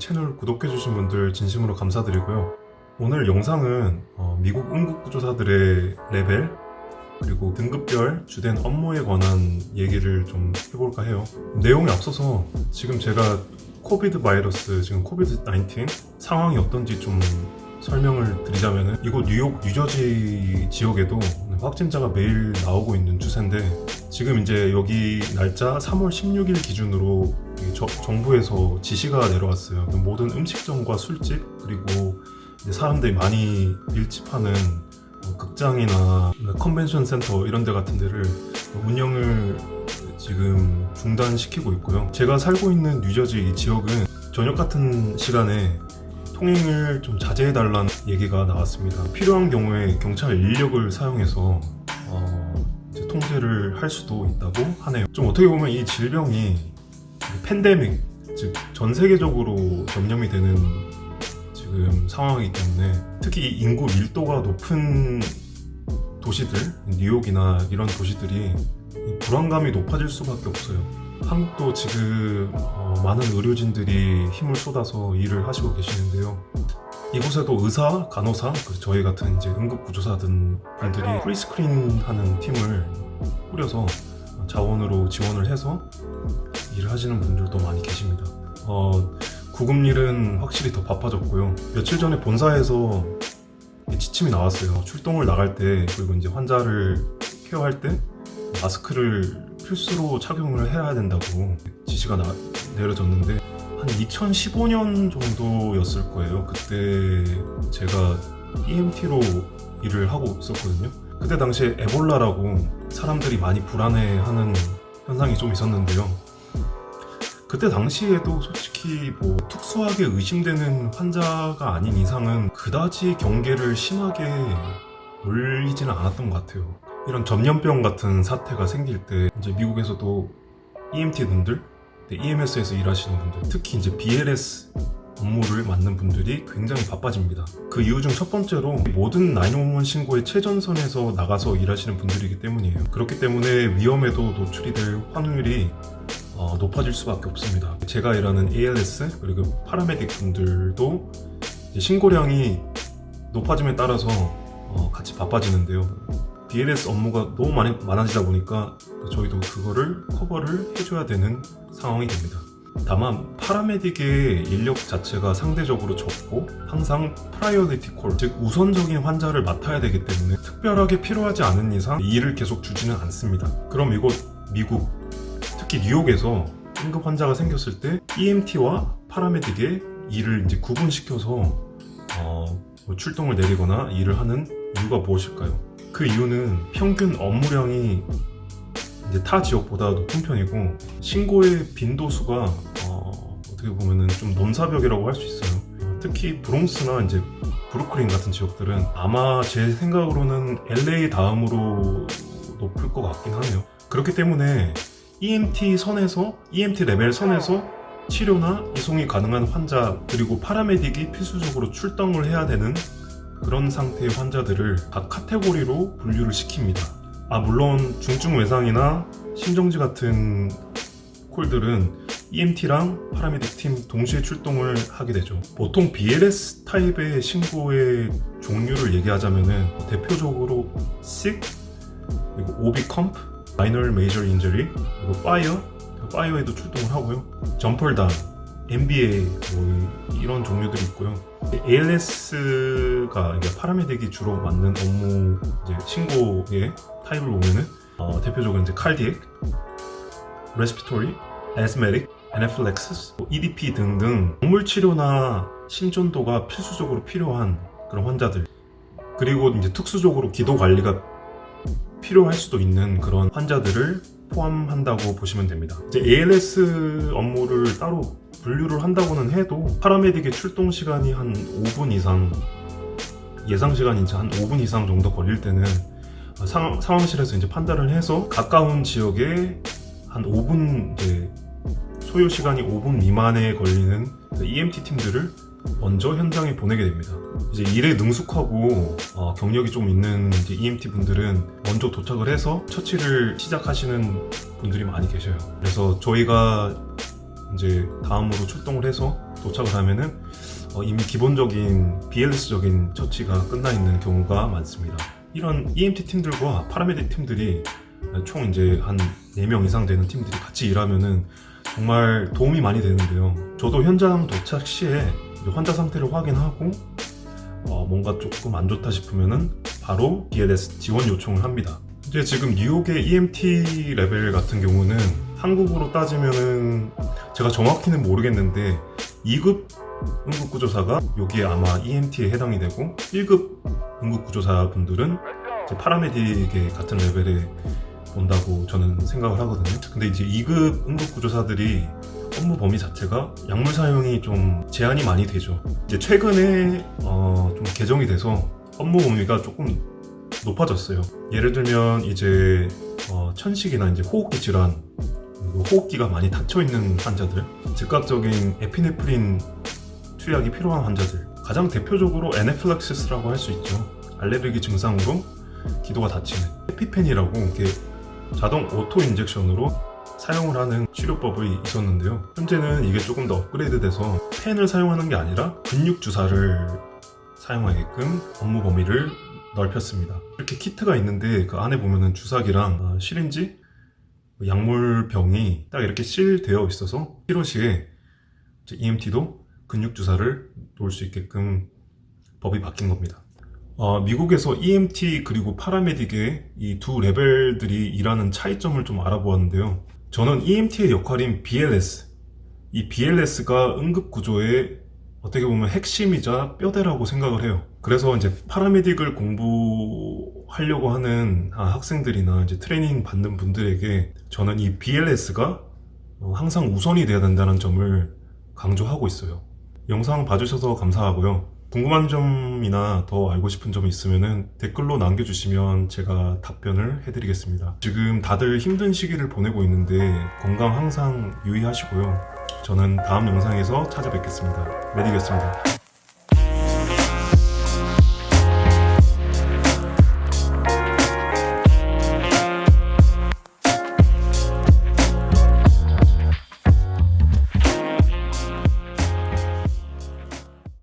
채널 구독해주신 분들 진심으로 감사드리고요. 오늘 영상은 어, 미국 응급구조사들의 레벨 그리고 등급별 주된 업무에 관한 얘기를 좀 해볼까 해요. 내용에 앞서서 지금 제가 코비드 바이러스, 지금 코비드 19 상황이 어떤지 좀 설명을 드리자면은 이곳 뉴욕, 뉴저지 지역에도 확진자가 매일 나오고 있는 추세인데 지금 이제 여기 날짜 3월 16일 기준으로 이 저- 정부에서 지시가 내려왔어요. 모든 음식점과 술집 그리고 사람들이 많이 밀집하는 어, 극장이나 컨벤션 센터 이런 데 같은 데를 운영을 지금 중단시키고 있고요. 제가 살고 있는 뉴저지 이 지역은 저녁 같은 시간에 통행을 좀 자제해달라는 얘기가 나왔습니다. 필요한 경우에 경찰 인력을 사용해서 어, 통제를 할 수도 있다고 하네요. 좀 어떻게 보면 이 질병이 팬데믹, 즉 전 세계적으로 전염이 되는 지금 상황이기 때문에 특히 이 인구 밀도가 높은 도시들, 뉴욕이나 이런 도시들이 이 불안감이 높아질 수밖에 없어요. 한국도 지금 어, 많은 의료진들이 힘을 쏟아서 일을 하시고 계시는데요. 이곳에도 의사, 간호사, 그리고 저희 같은 이제 응급구조사든 분들이 프리스크린 하는 팀을 꾸려서 자원으로 지원을 해서 일을 하시는 분들도 많이 계십니다. 어, 구급 일은 확실히 더 바빠졌고요. 며칠 전에 본사에서 지침이 나왔어요. 출동을 나갈 때 그리고 이제 환자를 케어할 때 마스크를 필수로 착용을 해야 된다고 지시가 나- 내려졌는데 한 2015년 정도였을 거예요. 그때 제가 EMT로 일을 하고 있었거든요. 그때 당시에 에볼라라고 사람들이 많이 불안해하는 현상이 좀 있었는데요. 그때 당시에도 솔직히 뭐 특수하게 의심되는 환자가 아닌 이상은 그다지 경계를 심하게 올리지는 않았던 것 같아요. 이런 전염병 같은 사태가 생길 때 이제 미국에서도 EMT 분들, EMS에서 일하시는 분들, 특히 이제 BLS 업무를 맡는 분들이 굉장히 바빠집니다. 그 이유 중 첫 번째로 모든 911 신고의 최전선에서 나가서 일하시는 분들이기 때문이에요. 그렇기 때문에 위험에도 노출이 될 확률이 어, 높아질 수밖에 없습니다. 제가 일하는 ALS 그리고 파라메딕 분들도 신고량이 높아짐에 따라서 어, 같이 바빠지는데요. BLS 업무가 너무 많이 많아지다 보니까 저희도 그거를 커버를 해줘야 되는 상황이 됩니다. 다만 파라메딕의 인력 자체가 상대적으로 적고 항상 프라이어리티 콜, 즉 우선적인 환자를 맡아야 되기 때문에 특별하게 필요하지 않은 이상 이 일을 계속 주지는 않습니다. 그럼 이곳 미국, 특히 뉴욕에서 응급 환자가 생겼을 때 EMT와 파라메딕의 일을 이제 구분시켜서 어, 뭐 출동을 내리거나 일을 하는 이유가 무엇일까요? 그 이유는 평균 업무량이 이제 타 지역보다 높은 편이고 신고의 빈도수가 어, 떻게 보면은 좀 넘사벽이라고 할 수 있어요. 특히 브롱스나 이제 브루클린 같은 지역들은 아마 제 생각으로는 LA 다음으로 높을 것 같긴 하네요. 그렇기 때문에 EMT 선에서 EMT 레벨 선에서 치료나 이송이 가능한 환자 그리고 파라메딕이 필수적으로 출동을 해야 되는 그런 상태의 환자들을 각 카테고리로 분류를 시킵니다. 아 물론 중증 외상이나 심정지 같은 콜들은 EMT랑 파라메딕 팀 동시에 출동을 하게 되죠. 보통 BLS 타입의 신고의 종류를 얘기하자면은 대표적으로 SIG 그리고 OB 컴프, Minor Major Injury 그리고 Fire, Fire에도 출동을 하고요. 점펄단, MBA 뭐 이런 종류들이 있고요. ALS가 파라메딕이 주로 맡는 업무 신고의 타입을 보면은 어, 대표적으로 이제 칼디액, 레스피토리, 에스메릭, 애네플렉시스, EDP 등등 약물 치료나 심전도가 필수적으로 필요한 그런 환자들 그리고 이제 특수적으로 기도 관리가 필요할 수도 있는 그런 환자들을 포함한다고 보시면 됩니다. 이제 ALS 업무를 따로 분류를 한다고는 해도 파라메딕의 출동 시간이 한 5분 이상 예상 시간이 이제 한 5분 이상 정도 걸릴 때는 상황, 상황실에서 이제 판단을 해서 가까운 지역에 한 5분 이제 소요 시간이 5분 미만에 걸리는 EMT 팀들을 먼저 현장에 보내게 됩니다. 이제 일에 능숙하고 어, 경력이 좀 있는 EMT 분들은 먼저 도착을 해서 처치를 시작하시는 분들이 많이 계셔요. 그래서 저희가 이제 다음으로 출동을 해서 도착을 하면은 어, 이미 기본적인 BLS적인 처치가 끝나 있는 경우가 많습니다. 이런 EMT 팀들과 파라메딕 팀들이 총 이제 한 4명 이상 되는 팀들이 같이 일하면은 정말 도움이 많이 되는데요. 저도 현장 도착 시에 환자 상태를 확인하고 어, 뭔가 조금 안 좋다 싶으면은 바로 BLS 지원 요청을 합니다. 이제 지금 뉴욕의 EMT 레벨 같은 경우는 한국으로 따지면은 제가 정확히는 모르겠는데 2급 응급구조사가 여기에 아마 EMT에 해당이 되고 1급 응급구조사 분들은 파라메딕의 같은 레벨에 온다고 저는 생각을 하거든요. 근데 이제 2급 응급구조사들이 업무 범위 자체가 약물 사용이 좀 제한이 많이 되죠. 이제 최근에 어, 좀 개정이 돼서 업무 범위가 조금 높아졌어요. 예를 들면 이제 어, 천식이나 이제 호흡기 질환 호흡기가 많이 닫혀 있는 환자들, 즉각적인 에피네프린 투약이 필요한 환자들, 가장 대표적으로 에네플렉시스라고 할 수 있죠. 알레르기 증상으로 기도가 닫히는 에피펜이라고 이렇게 자동 오토 인젝션으로 사용을 하는 치료법이 있었는데요. 현재는 이게 조금 더 업그레이드돼서 펜을 사용하는 게 아니라 근육 주사를 사용하게끔 업무 범위를 넓혔습니다. 이렇게 키트가 있는데 그 안에 보면은 주사기랑 아, 시린지, 약물병이 딱 이렇게 실되어 있어서 필요 시에 EMT도 근육 주사를 놓을 수 있게끔 법이 바뀐 겁니다. 어, 미국에서 EMT 그리고 파라메딕의 이 두 레벨들이 일하는 차이점을 좀 알아보았는데요. 저는 EMT의 역할인 BLS, 이 BLS가 응급구조의 어떻게 보면 핵심이자 뼈대라고 생각을 해요. 그래서 이제 파라메딕을 공부하려고 하는 아, 학생들이나 이제 트레이닝 받는 분들에게 저는 이 BLS가 어, 항상 우선이 돼야 된다는 점을 강조하고 있어요. 영상 봐주셔서 감사하고요. 궁금한 점이나 더 알고 싶은 점이 있으면 댓글로 남겨주시면 제가 답변을 해드리겠습니다. 지금 다들 힘든 시기를 보내고 있는데 건강 항상 유의하시고요. 저는 다음 영상에서 찾아뵙겠습니다. 메디겠습니다.